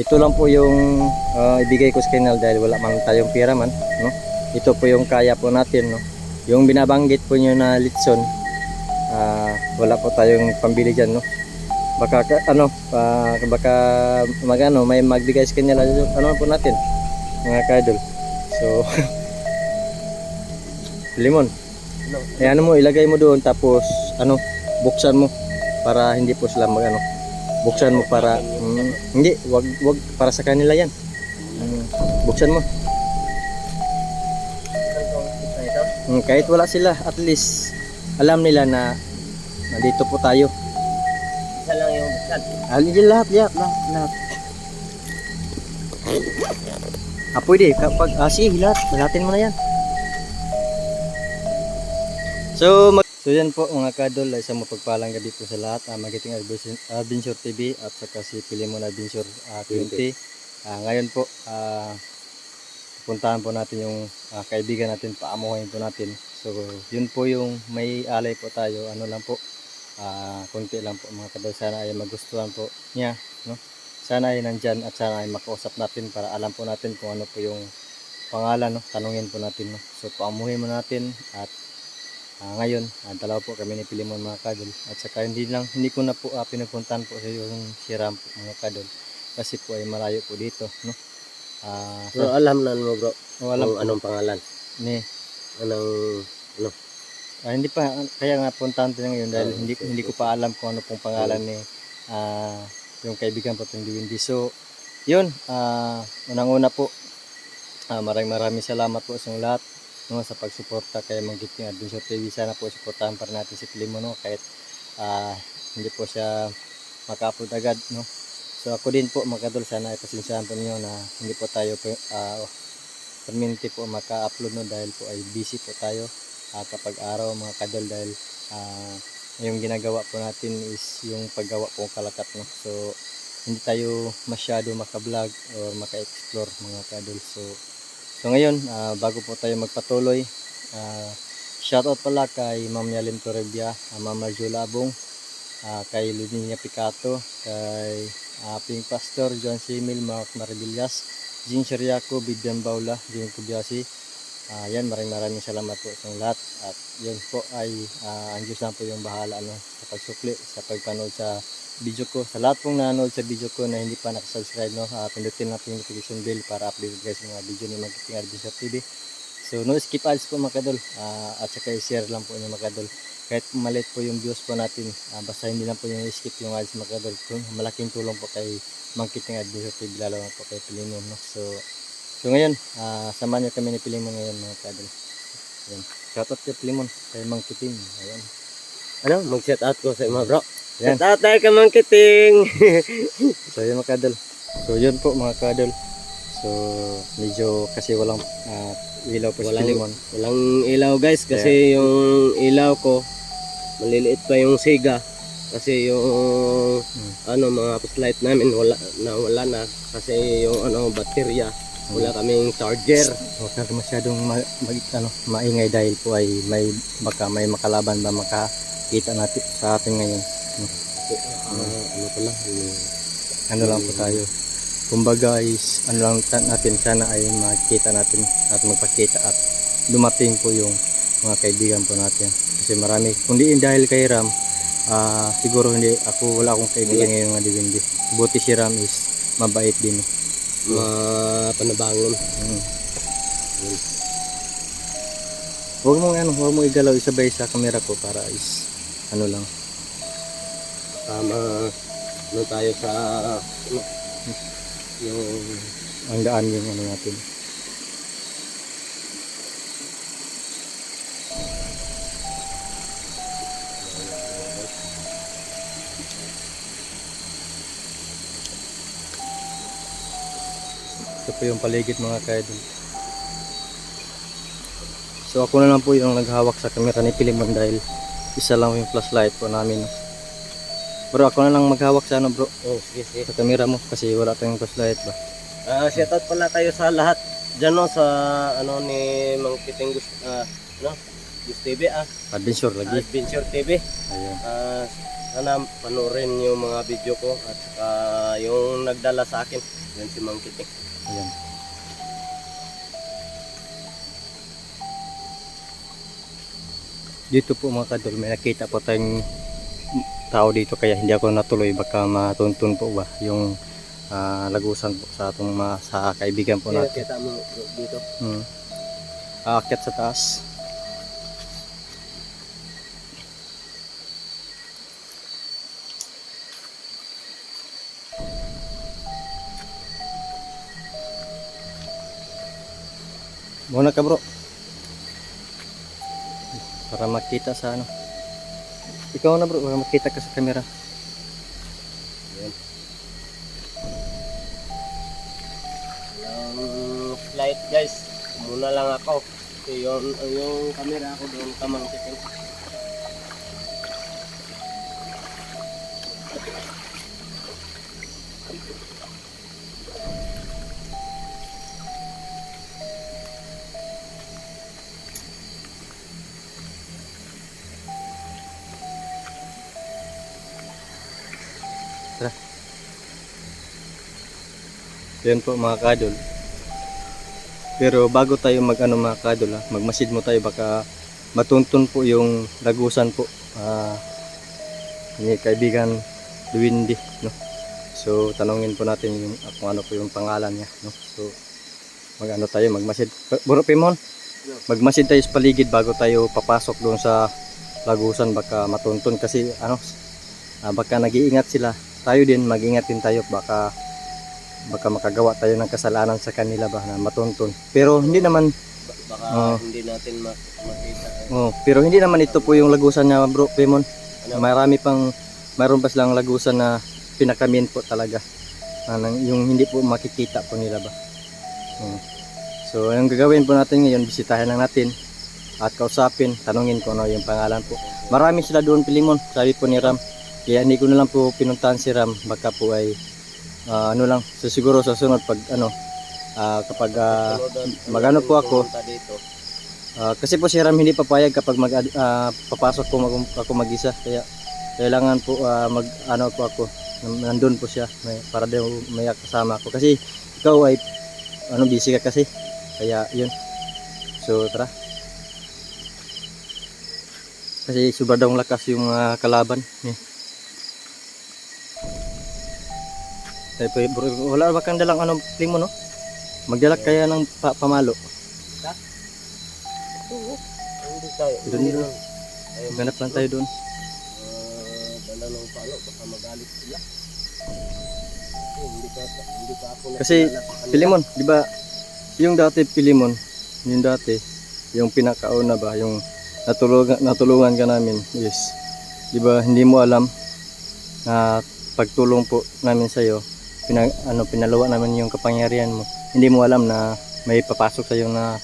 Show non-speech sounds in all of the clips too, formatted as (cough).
Ito lang po yung ah, ibigay ko sa kanila dahil wala man tayong pera man, no? Ito po yung kaya po natin, no? Yung binabanggit po nyo na litson, ah, wala po tayong pambili dyan, no? Baka, ka- ano, pa, baka magano, may magbigay sa kanila, ano po natin, mga kaidol. So, (laughs) limon. Eh, ano mo, ilagay mo doon, tapos, ano, buksan mo, para hindi po sila mag, ano, buksan mo para, mm, hindi, wag, wag, para sa kanila yan. Mm, buksan mo. Mm, kahit wala sila, at least alam nila na nandito po tayo. Isa lang yung buksan. Alin dyan lahat, lahat, lahat, lahat. Ah, pwede. Kapag, ah, sige, lahat. Lahatin mo na yan. So, mag so yan po mga kadol, ay isang mapagpalang gabi po sa lahat. Ah, Magiting Adventure, TV at saka si Pilimon Adventure ah, 20. Ah, ngayon po, ah, puntahan po natin yung ah, kaibigan natin, paamuhin po natin. So, yun po yung may alay po tayo. Ano lang po, ah konti lang po mga kadol. Sana ay magustuhan po niya. No? Sana ay nandyan at sana ay makausap natin para alam po natin kung ano po yung pangalan. No? Tanungin po natin. No? So, paamuhin mo natin at Ah, ngayon, ah, dalawa po kami ni Pilimon mga kadol. At saka hindi lang, hindi ko na po uh, pinupuntahan po sa yung siram po mga kadol. Kasi po ay malayo po dito, no? Ah, So, alam na mo bro, so, alam kung anong pangalan. ni, Anong, ah, hindi pa, kaya nga puntahan na ngayon dahil Ah, hindi, okay, hindi ko pa alam kung ano pong pangalan ni ah, yung kaibigan po itong Diwindi. So, yun, ah, unang-una po, ah, maraming maraming salamat po sa lahat no, sa pagsuporta kay Mang Giting Adventure TV. Sana po suportahan pa rin natin si Pilimo no, kahit ah, hindi po siya maka-upload agad. No? So ako din po mga sana ay pasensyahan po niyo na hindi po tayo uh, permanente po maka-upload no, dahil po ay busy po tayo ah, kapag araw mga kadol dahil ah, yung ginagawa po natin is yung paggawa po ng kalakat. No? So hindi tayo masyado maka-vlog or maka-explore mga kadol. So So ngayon, ah, bago po tayo magpatuloy, uh, shoutout pala kay Ma'am Yalim Torrebia, uh, Ma'am Marjola Abong, ah, kay Lidia Picato, kay ah, Pink Pastor, John Simil, Mark Maribillas, Jean Siriaco, Bibian Baula, Jean Kubiasi. Ah, yan, maraming maraming salamat po sa lahat. At yan po ay uh, ang Diyos na po yung bahala ano, sa pagsukli, sa pagpanood sa video ko. Sa lahat pong nanonood sa video ko na hindi pa nakasubscribe, no, uh, pindutin natin yung notification bell para update guys mga video ni Magiting Adventure TV. So no skip ads po mga kadol. Ah, at saka i-share lang po niyo mga kadol. Kahit maliit po yung views po natin, ah, basta hindi lang po yung skip yung ads mga kadol. Kung malaking tulong po kay Magiting Adventure TV lalo na po kay Pilimon. No? So so ngayon, ah, samahan niyo kami ni Pilimon ngayon mga kadol. Ayan. Shoutout kay Pilimon, kay Mang Kiting. Ayan. ano, mag-shout out ko sa mga bro. Yan. Tayo ka Mang Kiting. (laughs) So yun mga kadol. So yun po mga kadol. So medyo kasi walang ah, ilaw po sa Walang- Pilimon. Walang ilaw guys kasi yung ilaw ko maliliit pa yung siga kasi yung Hmm. ano mga light namin wala na wala na kasi yung ano baterya wala kaming charger. Huwag na masyadong ma- mag, ano, maingay dahil po ay may baka may makalaban ba makakita natin sa atin ngayon. Ah, ano pala yung Ano lang po tayo. Kumbaga is ano lang natin sana ay makita natin at magpakita at dumating po yung mga kaibigan po natin. Kasi marami, kundi dahil kay Ram, ah, siguro hindi ako wala akong kaibigan ngayon nga Divindi. Buti si Ram is mabait din. mapanabangon. Mm. Huwag mo ano, huwag mo igalaw isabay sa camera ko para is ano lang. Tama ano tayo sa ano, yung ang daan yung ano natin. Ito po yung paligid mga kaidol. So ako na lang po yung naghawak sa camera ni Pilimon dahil isa lang yung flashlight po namin. Bro, ako na lang maghawak sa ano bro, oh sige sige. sa camera mo kasi wala tayong flashlight ba. Ah, shout out pala tayo sa lahat diyan no sa ano ni Mang Kiting Gus ah, ano Gus TV ah, Adventure lagi. Adventure TV. Ayan. Ah, sana panoorin yung mga video ko at saka yung nagdala sa akin Yan si Mang Kiting. Ayan. Dito po mga kadol, may nakita po tayong tao dito kaya hindi ako natuloy baka matuntun po ba yung ah, lagusan po sa atong mga sa kaibigan po natin. kita mo dito. Hmm. Aakyat sa taas. Muna ka bro. Para makita sa ano. Ikaw na bro, makita ka sa camera. Yan. Walang flight guys. Muna lang ako. Kasi yung, yung camera ko doon ka Mang Kiting. Yan po mga kadol. Pero bago tayo mag ano mga kadol, ha, magmasid mo tayo baka matuntun po yung lagusan po. Ah, ni kaibigan Luwindi, no. So tanungin po natin yung ah, kung ano po yung pangalan niya, no. So magano tayo magmasid. Buro Pimon, magmasid tayo sa paligid bago tayo papasok doon sa lagusan baka matuntun kasi ano ah, baka nag-iingat sila. Tayo din mag-ingat din tayo baka baka makagawa tayo ng kasalanan sa kanila ba na matuntun. Pero hindi naman Ba- Baka Oo. hindi natin ma- makita. eh. oh, pero hindi naman ito po yung lagusan niya, Bro Pemon. Ano? Marami pang mayroon pa silang lagusan na pinakamin po talaga. Ah, nang- yung hindi po makikita po nila ba. Hmm. So, yung gagawin po natin ngayon, bisitahin lang natin at kausapin, tanungin ko ano yung pangalan po. Marami sila doon, Pilimon, sabi po ni Ram. Kaya hindi ko na lang po pinuntahan si Ram, baka po ay ah, ano lang, so siguro sa sunod pag ano, ah, kapag ang- magano po ako. Ah, kasi po si Ram hindi papayag kapag mag ah, papasok po mag, ako mag-isa. Kaya kailangan po ah, mag ano po ako nan- nandun po siya may, para daw may kasama ako. Kasi ikaw ay ano busy ka kasi. Kaya yun. So tara. Kasi sobra daw lakas yung mga kalaban. Eh. Ay, bro, wala ba kang dalang ano limo no magdala kaya ng pa- pamalo. Hindi tayo. Doon. Tayo ganap lang tayo doon Ah, dala ng palo baka magalit sila. Kasi. Pilimon, di ba? Yung dati Pilimon, yung dati, yung pinakauna ba, yung natulungan, natulungan ka namin is, di ba, hindi mo alam na pagtulong po namin sa iyo, pina, ano, pinaluwa namin yung kapangyarihan mo. Hindi mo alam na may papasok sa iyo na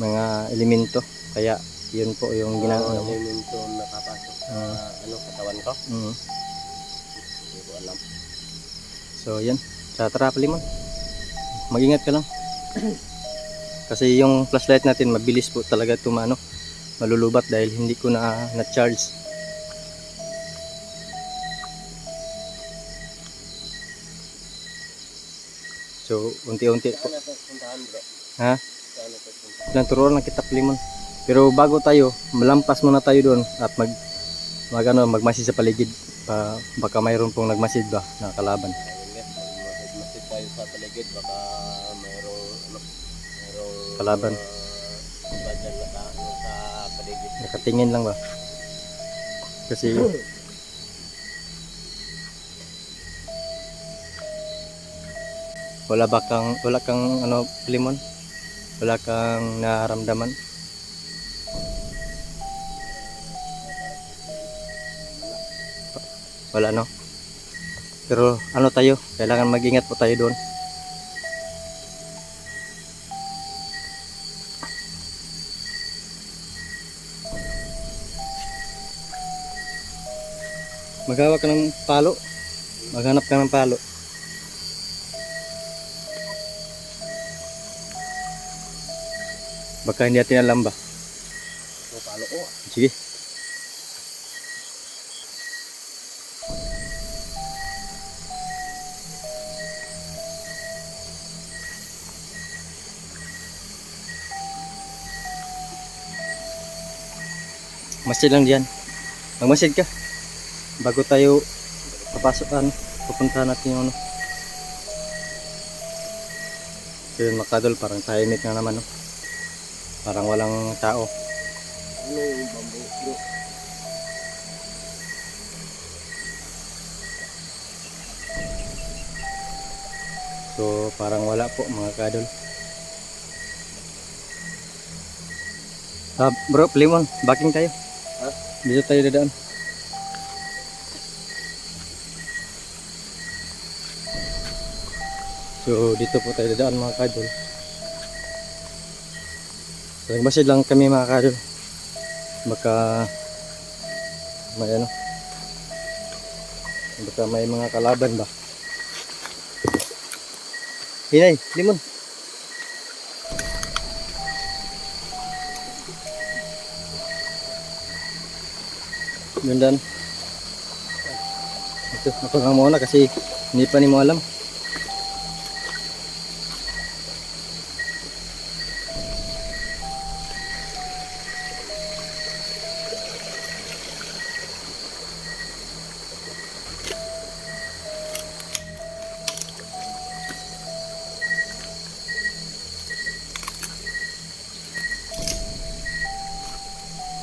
mga elemento. Kaya, yun po yung ginagawa mo. elemento nakapasok sa Ah. ano katawan ko. Mm. Hindi ko alam. So, yan. Sa tara, Pilimon. Mag-ingat ka lang. (clears throat) Kasi yung flashlight natin, mabilis po talaga tumano. Malulubat dahil hindi ko na na-charge. So, unti-unti po. Ha? Saan natin puntahan? Lang turuan lang kita, Pilimon. Pero bago tayo, malampas muna tayo doon at mag mag ano, magmasid sa paligid. Pa, baka mayroon pong nagmasid ba na kalaban. Magmasid tayo sa paligid baka mayroong ano, mayroong Kalaban. uh, dyan naka, ano, sa paligid. Nakatingin lang ba? Kasi wala ba kang wala kang ano limon? Wala kang naramdaman? Wala no. Pero ano tayo? Kailangan mag-ingat po tayo doon. Maghawak ka ng palo. Maghanap ka ng palo. Baka hindi natin alam ba? Palo ko. Sige. Masid lang diyan. Magmasid ka. Bago tayo papasok ano, pupunta natin yung ano. Yun, makadol, parang tayo na naman, no? Parang walang tao. Ano yung? Bro? So parang wala po mga kadol. Ah, bro, Limon, backing tayo. Ha? Dito tayo dadaan. So dito po tayo dadaan mga kadol. So nagbasid lang kami mga kadol. Baka may ano. Baka may mga kalaban ba. Hinay, limon. Gandaan. Ito, ako nga muna kasi hindi pa ni mo alam.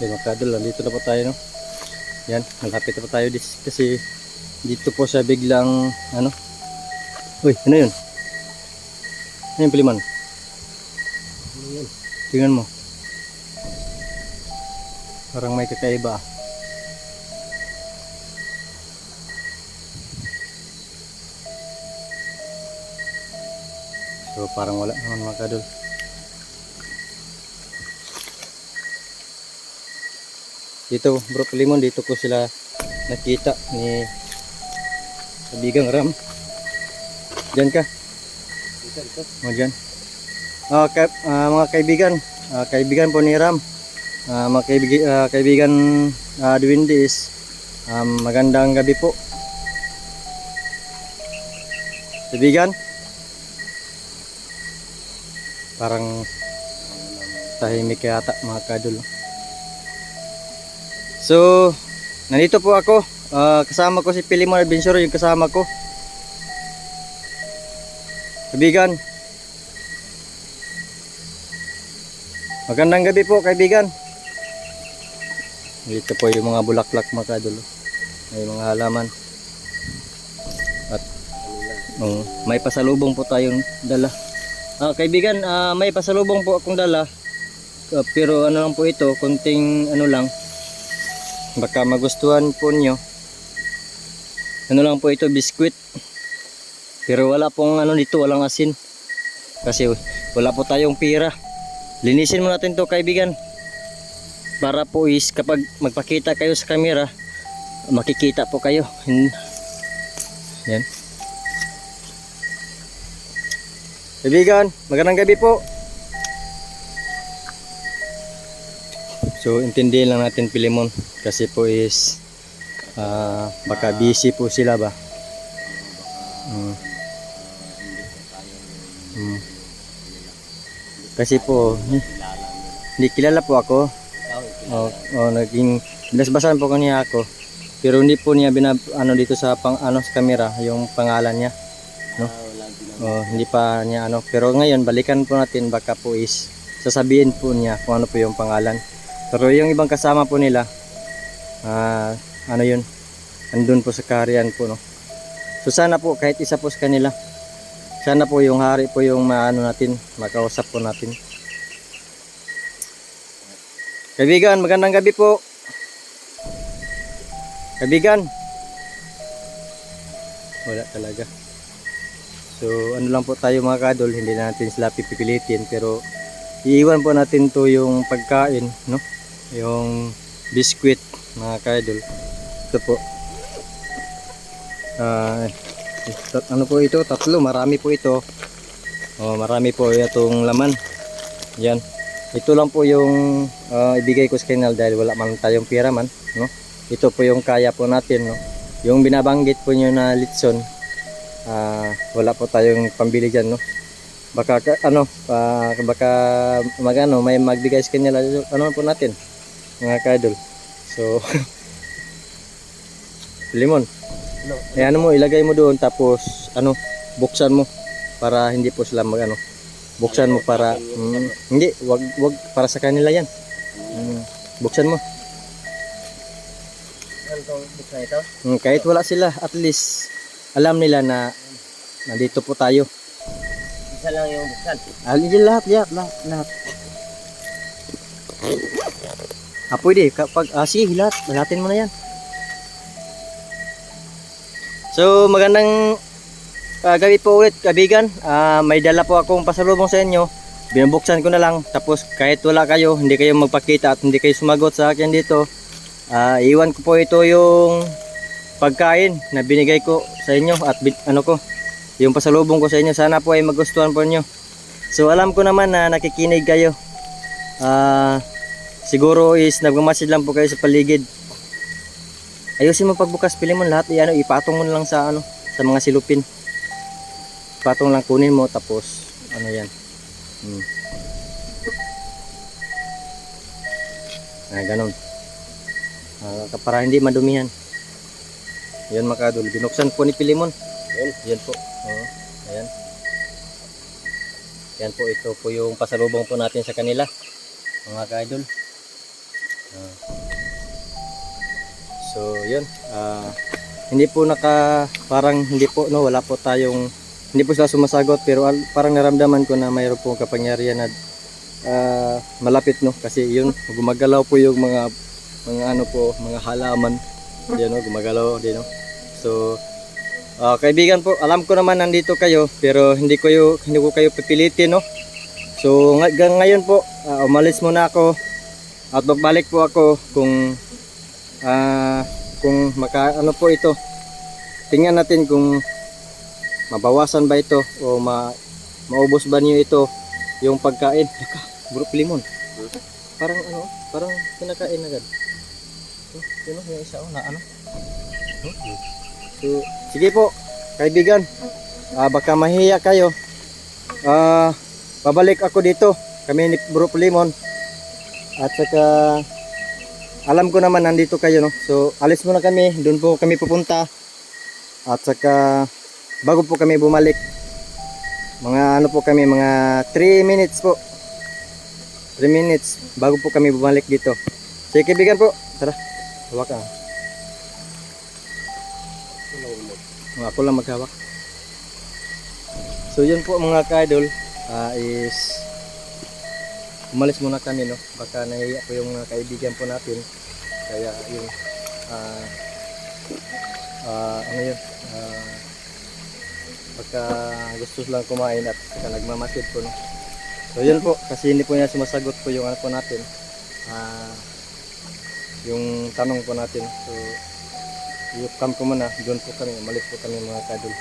Okay, mga kadol, nandito na po tayo, no? Yan, malapit na po tayo dis kasi dito po siya biglang, ano? Uy, ano yun? Ano yung piliman? Tingnan mo. Parang may kakaiba ah. So parang wala naman mga kadol. Dito bro Limon, dito ko sila nakita ni Kabigang Ram. Diyan ka. Dito. Mga dyan. Ah, ka- ah, mga kaibigan, ah, kaibigan po ni Ram. Ah, mga kaibig- ah, kaibigan uh, Dwindis, um, magandang gabi po. Kaibigan? Parang tahimik yata mga kadol. So, nandito po ako. Ah, kasama ko si Pilimon Adventure, yung kasama ko. Kaibigan, Magandang gabi po kaibigan. Dito po yung mga bulaklak mga kadol. May mga halaman. At oh, may pasalubong po tayong dala. Ah, kaibigan, ah, may pasalubong po akong dala. Ah, pero ano lang po ito, kunting ano lang. Baka magustuhan po nyo. Ano lang po ito, biskwit. Pero wala pong ano dito, walang asin. Kasi wala po tayong pira. Linisin mo natin to kaibigan. Para po is kapag magpakita kayo sa camera, makikita po kayo. Yan. Kaibigan, magandang gabi po. So, intindihin lang natin Pilimon kasi po is ah, baka busy po sila ba. Mm. Mm. Kasi po, hmm, hindi kilala po ako. Ikaw, ikaw. O, o naging binasbasan po kaniya ako. Pero hindi po niya binab ano dito sa pang ano sa camera yung pangalan niya. No? Ah, wala din naman. O, hindi pa niya ano. Pero ngayon balikan po natin baka po is sasabihin po niya kung ano po yung pangalan. Pero yung ibang kasama po nila ah ano yun? Andun po sa kaharian po no. So sana po kahit isa po sa kanila sana po yung hari po yung maano natin, makausap po natin. Kaibigan, magandang gabi po. Kaibigan. Wala talaga. So, ano lang po tayo mga kadol, hindi na natin sila pipilitin pero iiwan po natin to yung pagkain, no? Yung biskwit mga kadol. Ito po. Tat- ano po ito? Tatlo. Marami po ito. Oh, marami po itong laman. Yan. Ito lang po yung ah, ibigay ko sa kanila dahil wala man tayong pera man. No? Ito po yung kaya po natin. No? Yung binabanggit po nyo na litson, ah, wala po tayong pambili dyan. No? Baka, ka- ano, ah, baka magano, may magbigay sa kanila. Ano po natin? Mga kadol. So, (laughs) limon. No. Eh ano mo, ilagay mo doon tapos ano, buksan mo para hindi po sila mag ano. Buksan mo para mm, hindi, wag wag para sa kanila 'yan. Mm, buksan mo. Buksan ito? Mm, kahit wala sila, at least alam nila na nandito po tayo. Isa lang yung buksan. Ah, lahat, lahat, lahat, lahat. Ah, pwede. Kapag, ah, sige, lahat. Lahatin mo na yan. So, magandang ah, gabi po ulit, kaibigan. Ah, may dala po akong pasalubong sa inyo. Binubuksan ko na lang. Tapos, kahit wala kayo, hindi kayo magpakita at hindi kayo sumagot sa akin dito. Ah, iwan ko po ito yung pagkain na binigay ko sa inyo at ano ko, yung pasalubong ko sa inyo. Sana po ay magustuhan po nyo. So alam ko naman na nakikinig kayo. Ah, siguro is nagmamasid lang po kayo sa paligid. Ayusin mo pagbukas, pili mo lahat, i- ano, ipatong mo lang sa ano, sa mga silupin. Patong lang kunin mo tapos ano 'yan. Hmm. Ah, ganun. Ah, para hindi madumihan. Yan mga kadol. Binuksan po ni Pilimon. Yan po. Oo. Ayan. Yan po. Ito po yung pasalubong po natin sa kanila. Mga ka-idol. So, yun. Ah, hindi po naka, parang hindi po, no, wala po tayong, hindi po sila sumasagot, pero al- parang naramdaman ko na mayroon po kapangyarihan na ah, malapit, no, kasi yun, gumagalaw po yung mga, mga ano po, mga halaman, yan, no, gumagalaw din, no. So, ah, kaibigan po, alam ko naman nandito kayo, pero hindi ko kayo, hindi ko kayo pipilitin, no. So, ngayon po, ah, umalis muna ako at magbalik po ako kung ah, kung maka ano po ito. Tingnan natin kung mabawasan ba ito o ma maubos ba niyo ito yung pagkain. (laughs) Naka, bro, limon. Parang ano, parang kinakain agad. Oh, yun oh, yung isa oh, na ano. So, sige po, kaibigan. Ah, baka mahiya kayo. Ah, babalik ako dito. Kami ni Bro Limon. At saka alam ko naman nandito kayo no. So alis muna kami, doon po kami pupunta. At saka bago po kami bumalik. Mga ano po kami, mga 3 minutes po. 3 minutes bago po kami bumalik dito. Sige kaibigan po, tara. Hawak ka. Oh, Ako lang maghawak. So yun po mga ka-idol ah, is umalis muna kami no? Baka nahiya ko yung mga kaibigan po natin. Kaya yung ah ah, ano yun? Ah, baka gusto lang kumain at saka nagmamasid po no? So yun po kasi hindi po niya sumasagot po yung ano po natin. Ah yung tanong po natin. So come ko muna. Doon po kami. Umalis po kami mga kadol